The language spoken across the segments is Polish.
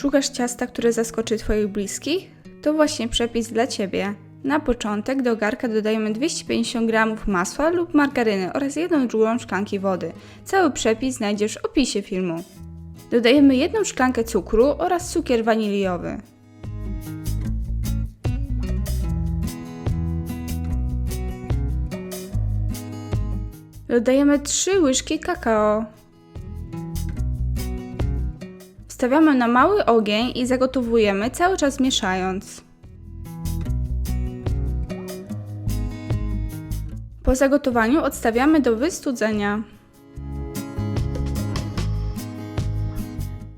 Szukasz ciasta, które zaskoczy Twoich bliskich? To właśnie przepis dla Ciebie. Na początek do garka dodajemy 250 g masła lub margaryny oraz 1 drugą szklanki wody. Cały przepis znajdziesz w opisie filmu. Dodajemy 1 szklankę cukru oraz cukier waniliowy. Dodajemy 3 łyżki kakao. Wstawiamy na mały ogień i zagotowujemy cały czas mieszając. Po zagotowaniu odstawiamy do wystudzenia.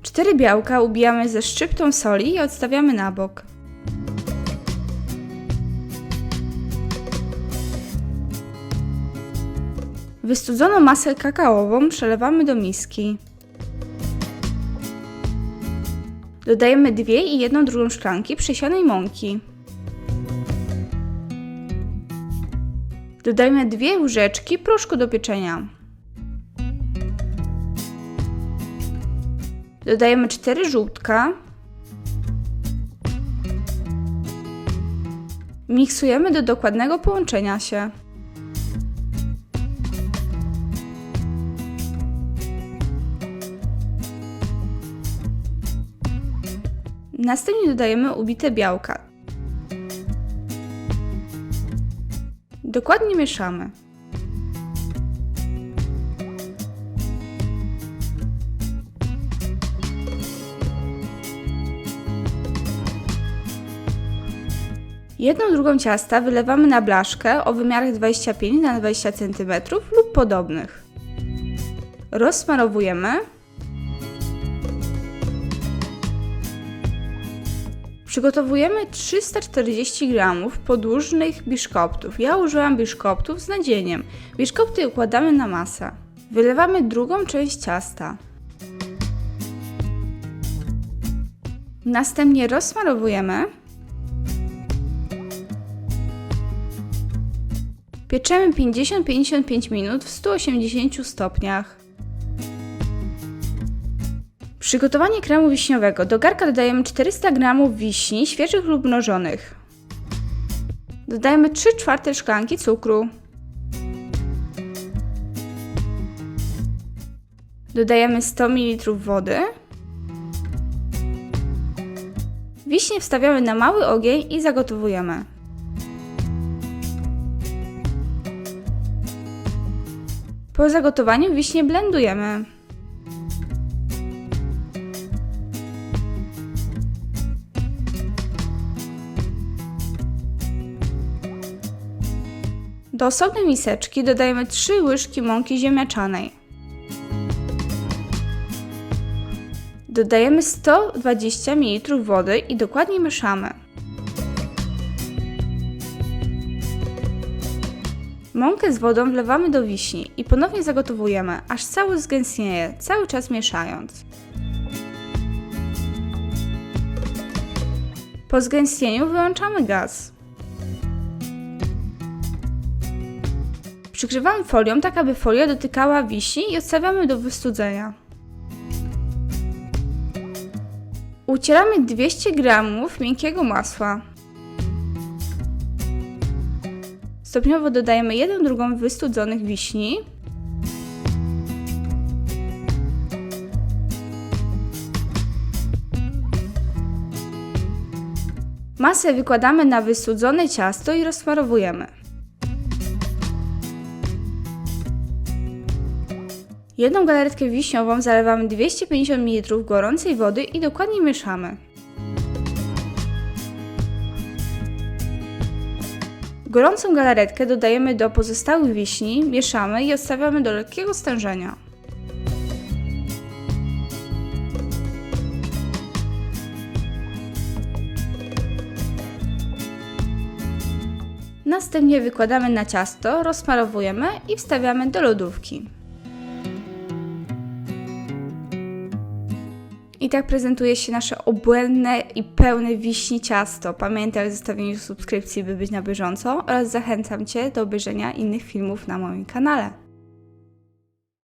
Cztery białka ubijamy ze szczyptą soli i odstawiamy na bok. Wystudzoną masę kakaową przelewamy do miski. Dodajemy 2 i 1 drugą szklanki przesianej mąki. Dodajmy 2 łyżeczki proszku do pieczenia. Dodajemy 4 żółtka. Miksujemy do dokładnego połączenia się. Następnie dodajemy ubite białka. Dokładnie mieszamy. Jedną drugą ciasta wylewamy na blaszkę o wymiarach 25 na 20 cm lub podobnych. Rozsmarowujemy Przygotowujemy 340 g podłużnych biszkoptów. Ja użyłam biszkoptów z nadzieniem. Biszkopty układamy na masę. Wylewamy drugą część ciasta. Następnie rozsmarowujemy. Pieczemy 50-55 minut w 180 stopniach. Przygotowanie kremu wiśniowego. Do garka dodajemy 400 g wiśni, świeżych lub mrożonych. Dodajemy 3 czwarte szklanki cukru. Dodajemy 100 ml wody. Wiśnie wstawiamy na mały ogień i zagotowujemy. Po zagotowaniu wiśnie blendujemy. Do osobnej miseczki dodajemy 3 łyżki mąki ziemniaczanej. Dodajemy 120 ml wody i dokładnie mieszamy. Mąkę z wodą wlewamy do wiśni i ponownie zagotowujemy, aż cały zgęstnieje, cały czas mieszając. Po zgęstnieniu wyłączamy gaz. Przykrzywamy folią, tak aby folia dotykała wiśni i odstawiamy do wystudzenia. Ucieramy 200 g miękkiego masła. Stopniowo dodajemy jedną drugą wystudzonych wiśni. Masę wykładamy na wystudzone ciasto i rozsmarowujemy. Jedną galaretkę wiśniową zalewamy 250 ml gorącej wody i dokładnie mieszamy. Gorącą galaretkę dodajemy do pozostałych wiśni, mieszamy i odstawiamy do lekkiego stężenia. Następnie wykładamy na ciasto, rozsmarowujemy i wstawiamy do lodówki. I tak prezentuje się nasze obłędne i pełne wiśni ciasto. Pamiętaj o zostawieniu subskrypcji, by być na bieżąco oraz zachęcam Cię do obejrzenia innych filmów na moim kanale.